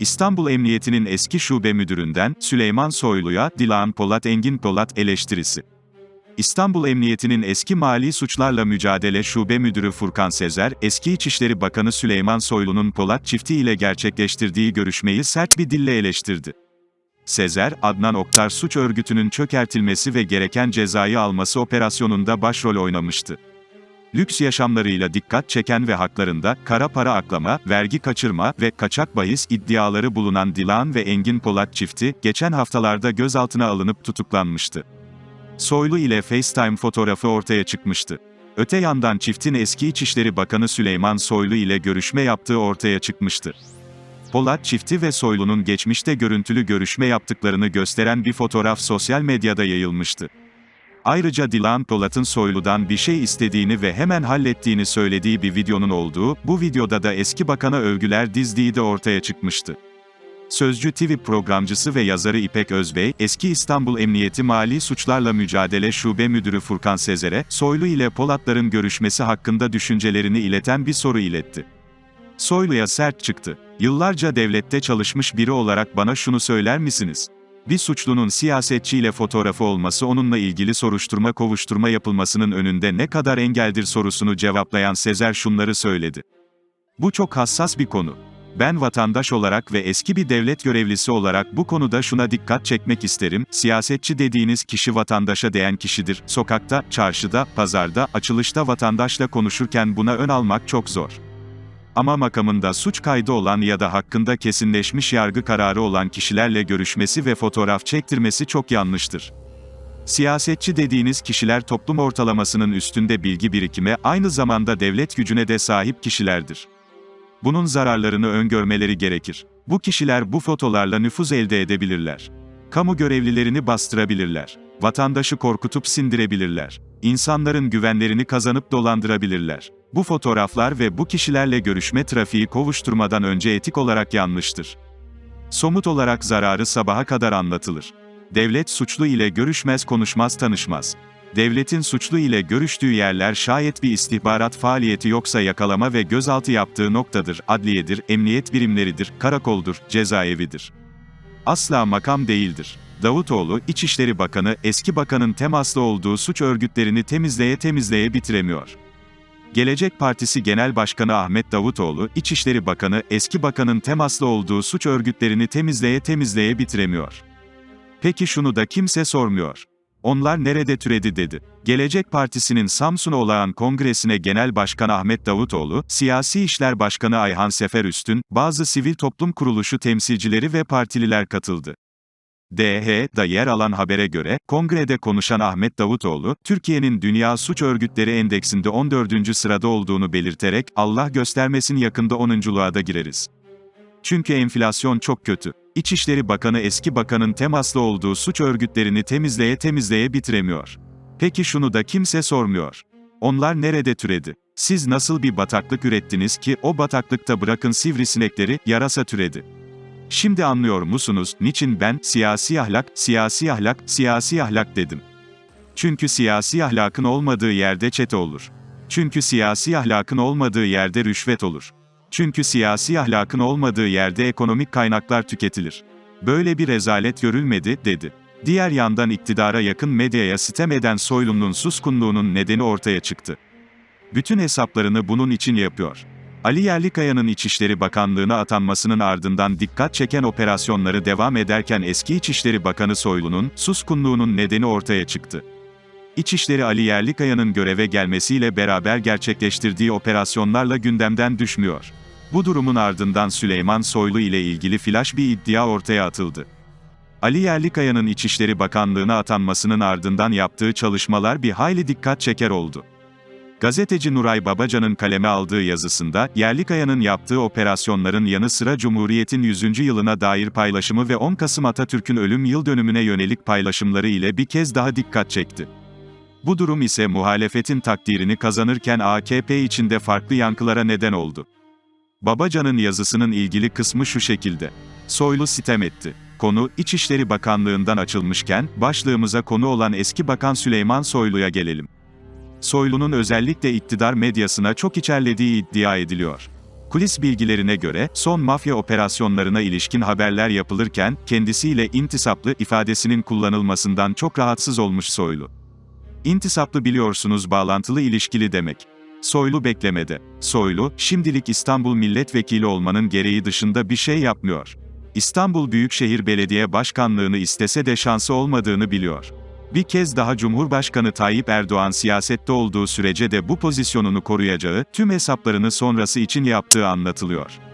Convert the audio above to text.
İstanbul Emniyeti'nin eski şube müdüründen Süleyman Soylu'ya Dilan Polat Engin Polat eleştirisi. İstanbul Emniyeti'nin eski mali suçlarla mücadele şube müdürü Furkan Sezer, eski İçişleri Bakanı Süleyman Soylu'nun Polat çifti ile gerçekleştirdiği görüşmeyi sert bir dille eleştirdi. Sezer, Adnan Oktar suç örgütünün çökertilmesi ve gereken cezayı alması operasyonunda başrol oynamıştı. Lüks yaşamlarıyla dikkat çeken ve haklarında kara para aklama, vergi kaçırma ve kaçak bahis iddiaları bulunan Dilan ve Engin Polat çifti, geçen haftalarda gözaltına alınıp tutuklanmıştı. Soylu ile FaceTime fotoğrafı ortaya çıkmıştı. Öte yandan çiftin eski İçişleri Bakanı Süleyman Soylu ile görüşme yaptığı ortaya çıkmıştı. Polat çifti ve Soylu'nun geçmişte görüntülü görüşme yaptıklarını gösteren bir fotoğraf sosyal medyada yayılmıştı. Ayrıca Dilan Polat'ın Soylu'dan bir şey istediğini ve hemen hallettiğini söylediği bir videonun olduğu, bu videoda da eski bakana övgüler dizdiği de ortaya çıkmıştı. Sözcü TV programcısı ve yazarı İpek Özbey, eski İstanbul Emniyeti Mali Suçlarla Mücadele Şube Müdürü Furkan Sezer'e, Soylu ile Polatların görüşmesi hakkında düşüncelerini ileten bir soru iletti. Soylu'ya sert çıktı. Yıllarca devlette çalışmış biri olarak bana şunu söyler misiniz? Bir suçlunun siyasetçiyle fotoğrafı olması onunla ilgili soruşturma kovuşturma yapılmasının önünde ne kadar engeldir sorusunu cevaplayan Sezer şunları söyledi. Bu çok hassas bir konu. Ben vatandaş olarak ve eski bir devlet görevlisi olarak bu konuda şuna dikkat çekmek isterim. Siyasetçi dediğiniz kişi vatandaşa değen kişidir. Sokakta, çarşıda, pazarda, açılışta vatandaşla konuşurken buna ön almak çok zor. Ama makamında suç kaydı olan ya da hakkında kesinleşmiş yargı kararı olan kişilerle görüşmesi ve fotoğraf çektirmesi çok yanlıştır. Siyasetçi dediğiniz kişiler toplum ortalamasının üstünde bilgi birikime, aynı zamanda devlet gücüne de sahip kişilerdir. Bunun zararlarını öngörmeleri gerekir. Bu kişiler bu fotolarla nüfuz elde edebilirler. Kamu görevlilerini bastırabilirler. Vatandaşı korkutup sindirebilirler. İnsanların güvenlerini kazanıp dolandırabilirler. Bu fotoğraflar ve bu kişilerle görüşme trafiği kovuşturmadan önce etik olarak yanlıştır. Somut olarak zararı sabaha kadar anlatılır. Devlet suçlu ile görüşmez konuşmaz tanışmaz. Devletin suçlu ile görüştüğü yerler şayet bir istihbarat faaliyeti yoksa yakalama ve gözaltı yaptığı noktadır, adliyedir, emniyet birimleridir, karakoldur, cezaevidir. Asla makam değildir. Davutoğlu, İçişleri Bakanı, eski bakanın temaslı olduğu suç örgütlerini temizleye temizleye bitiremiyor. Gelecek Partisi Genel Başkanı Ahmet Davutoğlu, İçişleri Bakanı, eski bakanın temaslı olduğu suç örgütlerini temizleye temizleye bitiremiyor. Peki şunu da kimse sormuyor. Onlar nerede türedi dedi. Gelecek Partisi'nin Samsun Olağan Kongresi'ne Genel Başkan Ahmet Davutoğlu, Siyasi İşler Başkanı Ayhan Sefer Üstün, bazı sivil toplum kuruluşu temsilcileri ve partililer katıldı. DH'da yer alan habere göre, kongrede konuşan Ahmet Davutoğlu, Türkiye'nin Dünya Suç Örgütleri Endeksinde 14. sırada olduğunu belirterek, Allah göstermesin yakında 10.luğa da gireriz. Çünkü enflasyon çok kötü. İçişleri Bakanı eski bakanın temaslı olduğu suç örgütlerini temizleye temizleye bitiremiyor. Peki şunu da kimse sormuyor. Onlar nerede türedi? Siz nasıl bir bataklık ürettiniz ki o bataklıkta bırakın sivrisinekleri, yarasa türedi. Şimdi anlıyor musunuz, niçin ben, siyasi ahlak, siyasi ahlak, siyasi ahlak dedim. Çünkü siyasi ahlakın olmadığı yerde çete olur. Çünkü siyasi ahlakın olmadığı yerde rüşvet olur. Çünkü siyasi ahlakın olmadığı yerde ekonomik kaynaklar tüketilir. Böyle bir rezalet görülmedi, dedi. Diğer yandan iktidara yakın medyaya sitem eden Soylu'nun suskunluğunun nedeni ortaya çıktı. Bütün hesaplarını bunun için yapıyor. Ali Yerlikaya'nın İçişleri Bakanlığı'na atanmasının ardından dikkat çeken operasyonları devam ederken eski İçişleri Bakanı Soylu'nun suskunluğunun nedeni ortaya çıktı. İçişleri Ali Yerlikaya'nın göreve gelmesiyle beraber gerçekleştirdiği operasyonlarla gündemden düşmüyor. Bu durumun ardından Süleyman Soylu ile ilgili flash bir iddia ortaya atıldı. Ali Yerlikaya'nın İçişleri Bakanlığı'na atanmasının ardından yaptığı çalışmalar bir hayli dikkat çeker oldu. Gazeteci Nuray Babacan'ın kaleme aldığı yazısında, Yerlikaya'nın yaptığı operasyonların yanı sıra Cumhuriyet'in 100. yılına dair paylaşımı ve 10 Kasım Atatürk'ün ölüm yıl dönümüne yönelik paylaşımları ile bir kez daha dikkat çekti. Bu durum ise muhalefetin takdirini kazanırken AKP içinde farklı yankılara neden oldu. Babacan'ın yazısının ilgili kısmı şu şekilde. Soylu sitem etti. Konu, İçişleri Bakanlığı'ndan açılmışken, başlığımıza konu olan eski Bakan Süleyman Soylu'ya gelelim. Soylu'nun özellikle iktidar medyasına çok içerlediği iddia ediliyor. Kulis bilgilerine göre, son mafya operasyonlarına ilişkin haberler yapılırken, kendisiyle intisaplı ifadesinin kullanılmasından çok rahatsız olmuş Soylu. İntisaplı biliyorsunuz bağlantılı ilişkili demek. Soylu beklemede. Soylu, şimdilik İstanbul milletvekili olmanın gereği dışında bir şey yapmıyor. İstanbul Büyükşehir Belediye Başkanlığını istese de şansı olmadığını biliyor. Bir kez daha Cumhurbaşkanı Tayyip Erdoğan siyasette olduğu sürece de bu pozisyonunu koruyacağı, tüm hesaplarını sonrası için yaptığı anlatılıyor.